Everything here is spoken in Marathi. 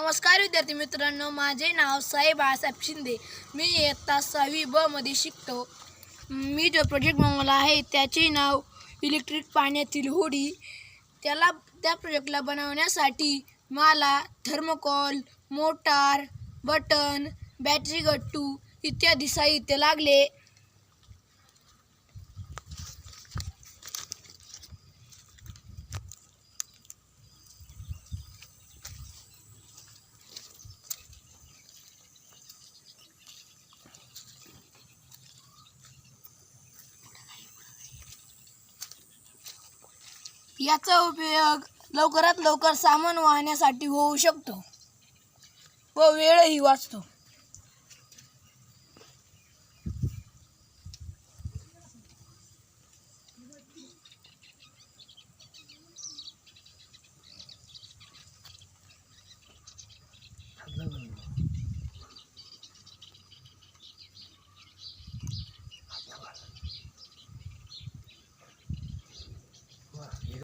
नमस्कार विद्यार्थी मित्रांनो माझे नाव साई बाळासाहेब शिंदे. मी इयत्ता सहावी ब मध्ये शिकतो. मी जो प्रोजेक्ट बनवला आहे त्याचे नाव इलेक्ट्रिक पाण्यातील होडी. त्याला त्या प्रोजेक्टला बनवण्यासाठी मला थर्मोकॉल मोटार बटन बॅटरी गट्टू इत्यादी साहित्य लागले. याचा उपयोग लवकरात लवकर सामान वाहण्यासाठी होऊ शकतो व वेळही वाचतो.